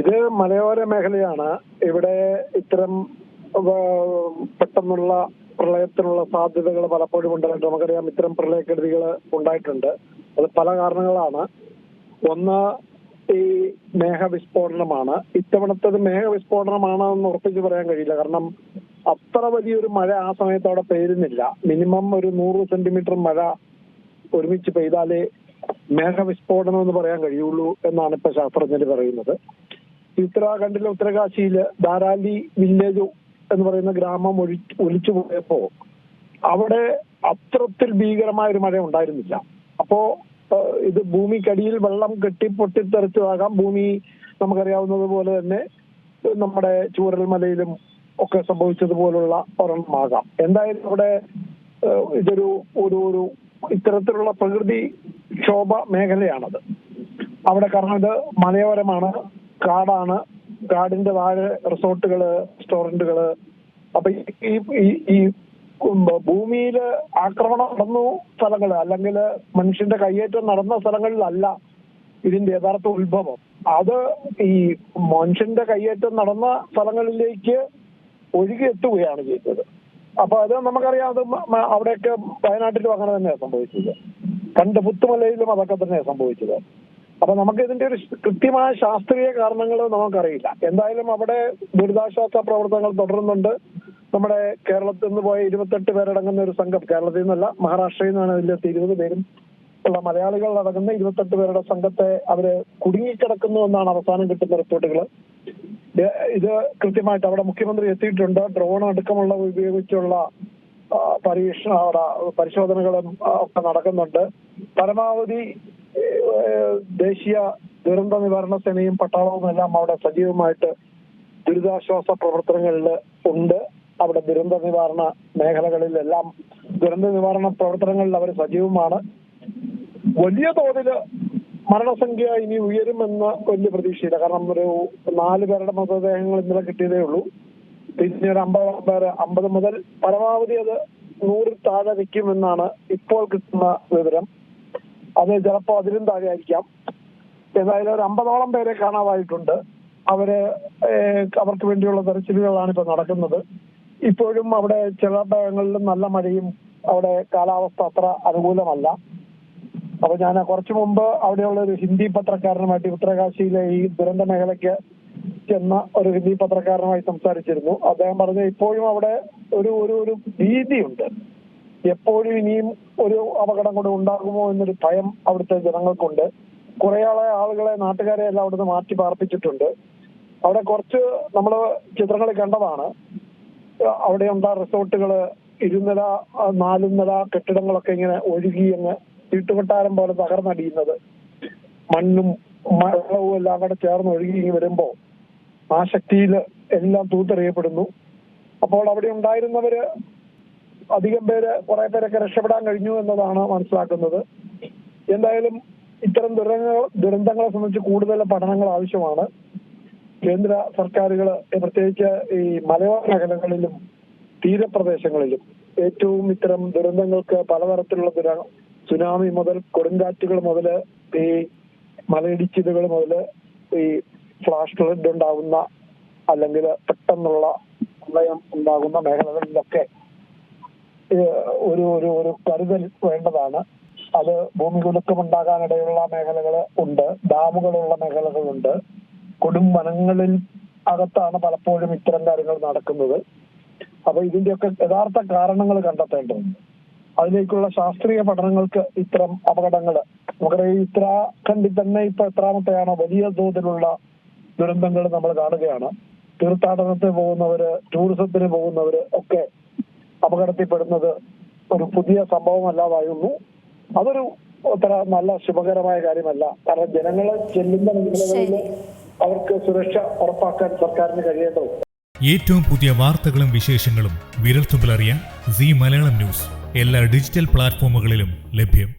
ഇത് മലയോര മേഖലയാണ്. ഇവിടെ ഇത്തരം പെട്ടെന്നുള്ള പ്രളയത്തിനുള്ള സാധ്യതകൾ പലപ്പോഴും ഉണ്ടായിട്ടുണ്ട്. നമുക്കറിയാം ഇത്തരം പ്രളയക്കെടുതികൾ ഉണ്ടായിട്ടുണ്ട്. അത് പല കാരണങ്ങളാണ്. ഒന്ന് ഈ മേഘവിസ്ഫോടനമാണ്. ഇത്തവണത്തത് മേഘവിസ്ഫോടനമാണ് എന്ന് ഉറപ്പിച്ച് പറയാൻ കഴിയില്ല. കാരണം അത്ര വലിയൊരു മഴ ആ സമയത്ത് അവിടെ പെയ്യുന്നില്ല മിനിമം ഒരു നൂറ് സെന്റിമീറ്റർ മഴ ഒരുമിച്ച് പെയ്താലേ മേഘവിസ്ഫോടനം എന്ന് പറയാൻ കഴിയുള്ളൂ എന്നാണ് ഇപ്പൊ ശാസ്ത്രജ്ഞർ പറയുന്നത്. ഉത്തരാഖണ്ഡിലെ ഉത്തരകാശിയിൽ ധാരാലി വില്ലേജ് എന്ന് പറയുന്ന ഗ്രാമം ഒഴി ഒലിച്ചു പോയപ്പോ അവിടെ അത്രത്തിൽ ഭീകരമായ ഒരു മഴ ഉണ്ടായിരുന്നില്ല. അപ്പോ ഇത് ഭൂമിക്കടിയിൽ വെള്ളം കെട്ടി പൊട്ടിത്തെറിച്ചതാകാം. ഭൂമി നമുക്കറിയാവുന്നത് പോലെ തന്നെ നമ്മുടെ ചൂരൽ മലയിലും ഒക്കെ സംഭവിച്ചതുപോലുള്ള ഒരെണ്ണമാകാം. എന്തായാലും അവിടെ ഇതൊരു ഒരു ഒരു ഇത്തരത്തിലുള്ള പ്രകൃതി ക്ഷോഭ മേഖലയാണത്. അവിടെ കാരണം ഇത് മലയോരമാണ്. കാടാണ്. കാടിന്റെ താഴെ റിസോർട്ടുകൾ റെസ്റ്റോറന്റുകൾ. അപ്പൊ ഈ- ഈ ഭൂമിയിൽ ആക്രമണം നടന്നു സ്ഥലങ്ങൾ അല്ലെങ്കിൽ മനുഷ്യന്റെ കയ്യേറ്റം നടന്ന സ്ഥലങ്ങളിലല്ല ഇതിന്റെ യഥാർത്ഥ ഉത്ഭവം. അത് ഈ മനുഷ്യന്റെ കയ്യേറ്റം നടന്ന സ്ഥലങ്ങളിലേക്ക് ഒഴുകി എത്തുകയാണ് ചെയ്തത്. അപ്പൊ അത് നമുക്കറിയാം അത് അവിടെയൊക്കെ വയനാട്ടിലും അങ്ങനെ തന്നെയാണ് സംഭവിച്ചത്. പണ്ട് പുത്തുമലയിലും അതൊക്കെ തന്നെയാണ് സംഭവിച്ചത്. അപ്പൊ നമുക്ക് ഇതിന്റെ ഒരു കൃത്യമായ ശാസ്ത്രീയ കാരണങ്ങൾ നമുക്കറിയില്ല. എന്തായാലും അവിടെ ദുരിതാശ്വാസ പ്രവർത്തനങ്ങൾ തുടരുന്നുണ്ട്. നമ്മുടെ കേരളത്തിൽ നിന്ന് പോയ ഇരുപത്തെട്ട് പേരടങ്ങുന്ന ഒരു സംഘം കേരളത്തിൽ നിന്നല്ല മഹാരാഷ്ട്രയിൽ നിന്നാണ് ഇതിലെത്തി ഇരുപത് പേരും. ഉള്ള മലയാളികൾ അടങ്ങുന്ന ഇരുപത്തെട്ട് പേരുടെ സംഘത്തെ അവർ കുടുങ്ങിക്കിടക്കുന്നു എന്നാണ് അവസാനം കിട്ടുന്ന റിപ്പോർട്ടുകൾ ഇത് കൃത്യമായിട്ട് അവിടെ മുഖ്യമന്ത്രി എത്തിയിട്ടുണ്ട്. ഡ്രോൺ അടക്കമുള്ള ഉപയോഗിച്ചുള്ള പരീക്ഷണ പരിശോധനകളും ഒക്കെ നടക്കുന്നുണ്ട്. പരമാവധി ദേശീയ ദുരന്ത നിവാരണ സേനയും പട്ടാളവും എല്ലാം അവിടെ സജീവമായിട്ട് ദുരിതാശ്വാസ പ്രവർത്തനങ്ങളിൽ ഉണ്ട്. അവിടെ ദുരന്ത നിവാരണ മേഖലകളിലെല്ലാം ദുരന്ത നിവാരണ പ്രവർത്തനങ്ങളിൽ അവർ സജീവമാണ്. വലിയ തോതിൽ മരണസംഖ്യ ഇനി ഉയരുമെന്ന് വലിയ പ്രതീക്ഷയില്ല. കാരണം ഒരു നാല് പേരുടെ മൃതദേഹങ്ങൾ ഇന്നലെ കിട്ടിയതേ ഉള്ളൂ. പിന്നെ ഒരു അമ്പത് പേര് അമ്പത് മുതൽ പരമാവധി അത് നൂറിൽ താഴെ നിൽക്കുമെന്നാണ് ഇപ്പോൾ കിട്ടുന്ന വിവരം. അത് ചിലപ്പോൾ അതിലും താഴെ ആയിരിക്കാം ഏതായാലും ഒരു അമ്പതോളം പേരെ കാണാതായിട്ടുണ്ട്. അവർ അവർക്ക് വേണ്ടിയുള്ള തെരച്ചിലുകളാണ് ഇപ്പൊ നടക്കുന്നത്. ഇപ്പോഴും അവിടെ ചില ഭാഗങ്ങളിലും നല്ല മഴയും അവിടെ കാലാവസ്ഥ അത്ര അനുകൂലമല്ല. അപ്പൊ ഞാൻ കുറച്ചു മുമ്പ് അവിടെയുള്ള ഒരു ഹിന്ദി പത്രക്കാരനുമായിട്ട് ഉത്തരകാശിയിലെ ഈ ദുരന്ത മേഖലയ്ക്ക് ചെന്ന ഒരു ഹിന്ദി പത്രക്കാരനുമായി സംസാരിച്ചിരുന്നു. അദ്ദേഹം പറഞ്ഞു ഇപ്പോഴും അവിടെ ഒരു ഒരു ഒരു ഭീതിയുണ്ട്. എപ്പോഴും ഇനിയും ഒരു അപകടം കൂടെ ഉണ്ടാകുമോ എന്നൊരു ഭയം അവിടുത്തെ ജനങ്ങൾക്കുണ്ട്. കുറേയാളെ ആളുകളെ നാട്ടുകാരെ എല്ലാം അവിടുന്ന് മാറ്റി പാർപ്പിച്ചിട്ടുണ്ട്. അവിടെ കുറച്ച് നമ്മൾ ചിത്രങ്ങൾ കണ്ടതാണ്. അവിടെ ഉണ്ടാ റിസോർട്ടുകൾ ഇരുനില നാലും നാലുനില കെട്ടിടങ്ങളൊക്കെ ഇങ്ങനെ ഒഴുകി അങ്ങ് ചീട്ടുകൊട്ടാരം പോലെ തകർന്നടിയുന്നത്. മണ്ണും മഴവും എല്ലാം കൂടെ ചേർന്ന് ഒഴുകി വരുമ്പോൾ വരുമ്പോ ആ ശക്തിയിൽ എല്ലാം തൂത്തെറിയപ്പെടുന്നു. അപ്പോൾ അവിടെ ഉണ്ടായിരുന്നവര് അധികം പേര് കുറെ പേരൊക്കെ രക്ഷപ്പെടാൻ കഴിഞ്ഞു എന്നതാണ് മനസ്സിലാക്കുന്നത്. എന്തായാലും ഇത്തരം ദുരന്തങ്ങൾ ദുരന്തങ്ങളെ സംബന്ധിച്ച് കൂടുതൽ പഠനങ്ങൾ ആവശ്യമാണ്. കേന്ദ്ര സർക്കാരുകൾ പ്രത്യേകിച്ച് ഈ മലയോര മേഖലകളിലും തീരപ്രദേശങ്ങളിലും ഏറ്റവും ഇത്തരം ദുരന്തങ്ങൾക്ക് പലതരത്തിലുള്ള ദുര സുനാമി മുതൽ കൊടുങ്കാറ്റുകൾ മുതൽ ഈ മലയിടിച്ചിലുകൾ മുതൽ ഈ ഫ്ലാഷ് ഫ്ലഡ് ഉണ്ടാകുന്ന അല്ലെങ്കിൽ പെട്ടെന്നുള്ള പ്രളയം ഉണ്ടാകുന്ന മേഖലകളിലൊക്കെ ഒരു ഒരു ഒരു കരുതൽ വേണ്ടതാണ്. അത് ഭൂമി കുലുക്കമുണ്ടാകാനിടയുള്ള മേഖലകൾ ഉണ്ട് ഡാമുകളുള്ള മേഖലകളുണ്ട് കൊടും വനങ്ങളിൽ അകത്താണ് പലപ്പോഴും ഇത്തരം കാര്യങ്ങൾ നടക്കുന്നത്. അപ്പൊ ഇതിന്റെയൊക്കെ യഥാർത്ഥ കാരണങ്ങൾ കണ്ടെത്തേണ്ടതുണ്ട്. അതിലേക്കുള്ള ശാസ്ത്രീയ പഠനങ്ങൾക്ക് ഇത്തരം അപകടങ്ങൾ നമുക്കറിയാം ഉത്തരാഖണ്ഡിൽ തന്നെ ഇപ്പൊ എത്രാമത്തെയാണോ വലിയ തോതിലുള്ള ദുരന്തങ്ങൾ നമ്മൾ കാണുകയാണ്. തീർത്ഥാടനത്തിന് പോകുന്നവര് ടൂറിസത്തിന് പോകുന്നവര് ഒക്കെ അപകടത്തിൽപ്പെടുന്നത് ഒരു പുതിയ സംഭവമല്ലാതായിരുന്നു അതൊരു അത്ര നല്ല ശുഭകരമായ കാര്യമല്ല. കാരണം ജനങ്ങളെ ചെല്ലുന്ന മേഖലകളിൽ അവർക്ക് സുരക്ഷ ഉറപ്പാക്കാൻ സർക്കാരിന് കഴിയേണ്ടതുണ്ട്. ഏറ്റവും പുതിയ വാർത്തകളും വിശേഷങ്ങളും വിരൽത്തുമ്പിലറിയാൻ സി മലയാളം ന്യൂസ്. എല്ലാ ഡിജിറ്റൽ പ്ലാറ്റ്ഫോമുകളിലും ലഭ്യം.